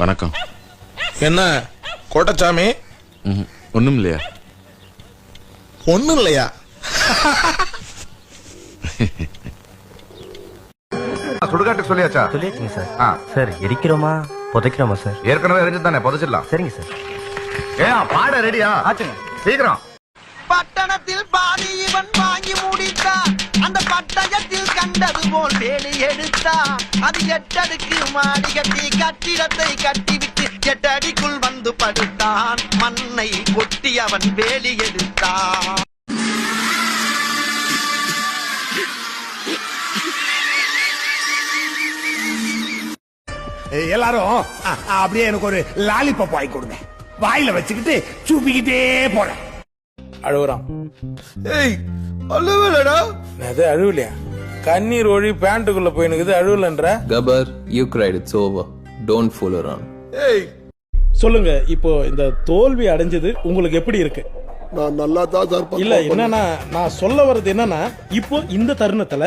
வணக்கம். என்ன கோட்டச்சாமி. ஒண்ணும் இல்லையா? ஒண்ணும் இல்லையா? சுடுகாட்டு சொல்லியாச்சா? சொல்லியாச்சுங்க சார். ஆ. சார் எரிக்கிறோமா? புதைக்கிறோமா சார்? ஏற்கனவே எரிஞ்சு தானே புதைச்சிடலாம். சரிங்க சார். ஏன் பாட ரெடியா ஆச்சுங்க. சீக்கிரம். பட்டணத்தில் பாதி இவன் வாங்கி முடித்தான் அந்த பட்டயத்தில் கண்டது போல் வேலி எடுத்தான் அது எட்டடுக்கு மாடி கட்டி கட்டிடத்தை கட்டிவிட்டு எட்டடிக்குள் வந்து படுத்தான். மண்ணை கொட்டி அவன் வேலி எடுத்தான். எல்லாரும் அப்படியே எனக்கு ஒரு லாலிபப் வாங்கி கொடுங்க. வாயில வச்சுக்கிட்டு சூப்பிக்கிட்டே போறேன். அழுகுறான் ஏய் அழுவலடா. அது அழுவலையா? கண்ணீர் ஒழி பேண்ட்டுக்குள்ள போயினுக்குது அழுவலன்ற. Gabbar, you cried. It's over. Don't fool around. ஏய். சொல்லுங்க இப்போ இந்த தோல்வி அடைஞ்சது உங்களுக்கு எப்படி இருக்கு? நான் நல்லா தான் சார் இல்ல என்னன்னா நான் சொல்ல வர்றது என்னன்னா இப்போ இந்த தருணத்துல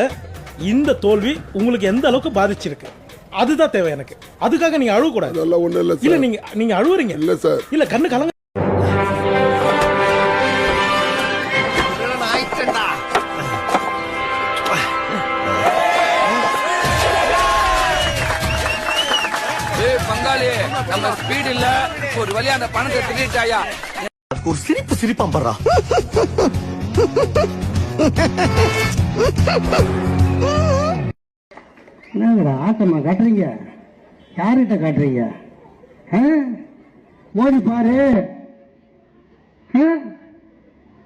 இந்த தோல்வி உங்களுக்கு எந்த அளவுக்கு பாதிச்சிருக்கு? அதுதான் தேவை எனக்கு. அதுக்காக நீங்க அழுவ கூடாது அதெல்லாம் ஒண்ணும் இல்ல இல்ல நீங்க நீங்க அழுவுறீங்க. இல்ல சார் இல்ல கண்ணு கலங்க பங்காளி நம்ம ஸ்பீட் இல்ல. ஒரு வழியா அந்த பணத்தை திருட்டாயா ஒரு சிரிப்பு சிரிப்பான் படுறா என்னங்கடா ஆசமா காட்டுறீங்க? யார்கிட்ட காட்டுறீங்க? ஓடி பாரு?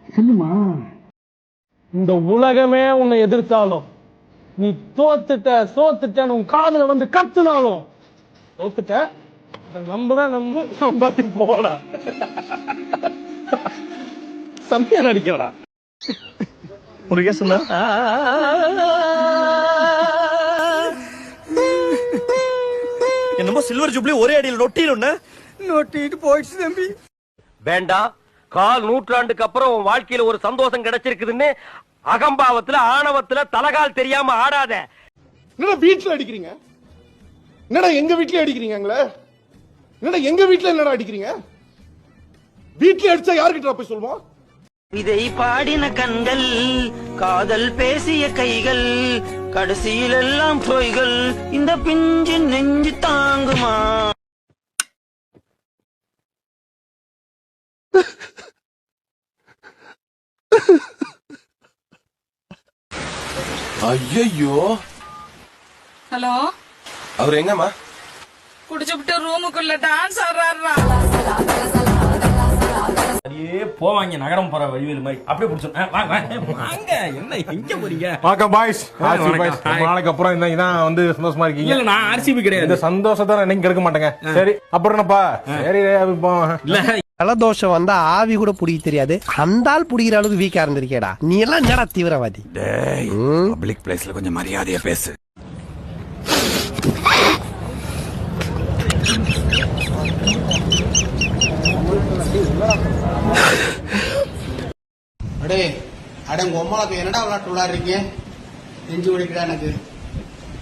சொல்லுமா? இந்த உலகமே உன்னை எதிர்த்தாலும் நீ தோத்துட்ட தோத்துட்டன்னு உன் காதுல வந்து கத்துனாலும் தோத்துட்ட அதை நம்புற நம்பு நம்பாத்தி போடா. செம்மையா நடிக்கிறடா. உனக்கே சொன்னா? என்னமோ சில்வர் ஜூப்ளி ஒரே அடியில் நொட்டிடும் நொட்டிட்டு போயிடுச்சு தம்பி. வேண்டாம் கால் நூற்றாண்டுக்கு அப்புறம் உன் வாழ்க்கையில ஒரு சந்தோஷம் கிடைச்சிருக்குதுன்னு அகம்பாவத்துல ஆணவத்துல தலகால் தெரியாம ஆடாத. வீட்டுல அடிக்கிறீங்க? என்னடா எங்க வீட்லயே அடிக்கிறீங்க எங்களை? என்னடா எங்க வீட்ல என்னடா அடிக்கிறீங்க? வீட்ல அடிச்சா யாருக்கிட்ட போய் சொல்லுவோம் இதை பாடின கண்கள் காதல் பேசிய கைகள் கடைசியில் எல்லாம் பொய்கள் இந்த பிஞ்சு நெஞ்சு தாங்குமா? ஐயோ ஹலோ? அவர் எங்கம்மா? குடிச்சுட்டு ரூமுக்குள்ள டான்ஸ் ஆடுறாரா அப்படியே போவாங்க நகரம் போற வழிவில் மாதிரி. அப்படியே பிடிச்சோம் வாங்க என்ன எங்க போறீங்க? வணக்கம் பாய்ஸ் நாளைக்கு அப்புறம் இந்த இதான் வந்து சந்தோஷமா இருக்கீங்க. இல்ல நான் ஆர்சிபி கிடையாது. இந்த சந்தோஷத்தை நான் என்னைக்கு கெடுக்க மாட்டேங்க. சரி அப்புறம் என்னப்பா? சரி இல்ல. ஜலதோஷம் வந்தா ஆவி கூட பிடிக்க தெரியாது. அந்த ஆள் பிடிக்கிற அளவுக்கு வீக்கா இருந்திருக்கேடா. நீ எல்லாம் என்னடா தீவிரவாதி? பப்ளிக் பிளேஸ்ல கொஞ்சம் மரியாதையா பேசு. அடே அட உங்க அம்மாவுக்கு என்னடா விளையாட்டு விளையாடுறீங்க? நெஞ்சு வலிக்கிறா எனக்கு?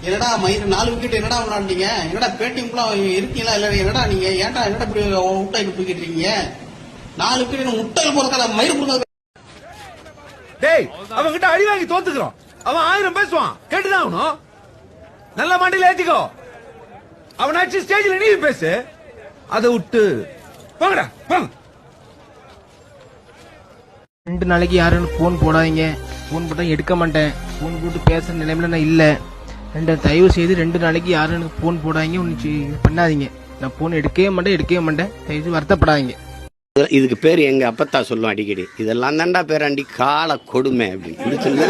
என்னடா மயிறு நாலு விக்கெட் என்னடா விளையாடுறீங்க என்னடா பேட்டிங்லாம் இருக்கீங்களா இல்ல என்னடா நீங்க? ஏன்டா என்னடா இப்படி முட்டைக்கு தூக்கிட்டு இருக்கீங்க? நாலு விக்கெட் முட்டையில் போறதுக்காக மயிறு கொடுக்காத டேய் அவன் கிட்ட அடி வாங்கி தோத்துக்கிறோம் அவன் ஆயிரம் பேசுவான். கேட்டுதான் ஆகணும். நல்ல மண்டியில ஏத்திக்கோ. அவனாச்சு ஸ்டேஜ்ல நீ பேசு. அதை விட்டு போங்கடா போங்க ரெண்டு நாளைக்கு யாரும் ஃபோன் போடாதீங்க. ஃபோன் போட்டால் எடுக்க மாட்டேன். ஃபோன் போட்டு பேசுற நிலைமையில நான் இல்லை. ரெண்டு தயவு செய்து ரெண்டு நாளைக்கு யாரும் எனக்கு ஃபோன் போடாதீங்க ஒன்று பண்ணாதீங்க. நான் ஃபோன் எடுக்கவே மாட்டேன் எடுக்கவே மாட்டேன். தயவு செய்து வருத்தப்படாதீங்க. இதுக்கு பேர் எங்க அப்பத்தா சொல்லும் அடிக்கடி. இதெல்லாம் தான்டா பேராண்டி கால கொடுமை அப்படின்னு. சொல்லி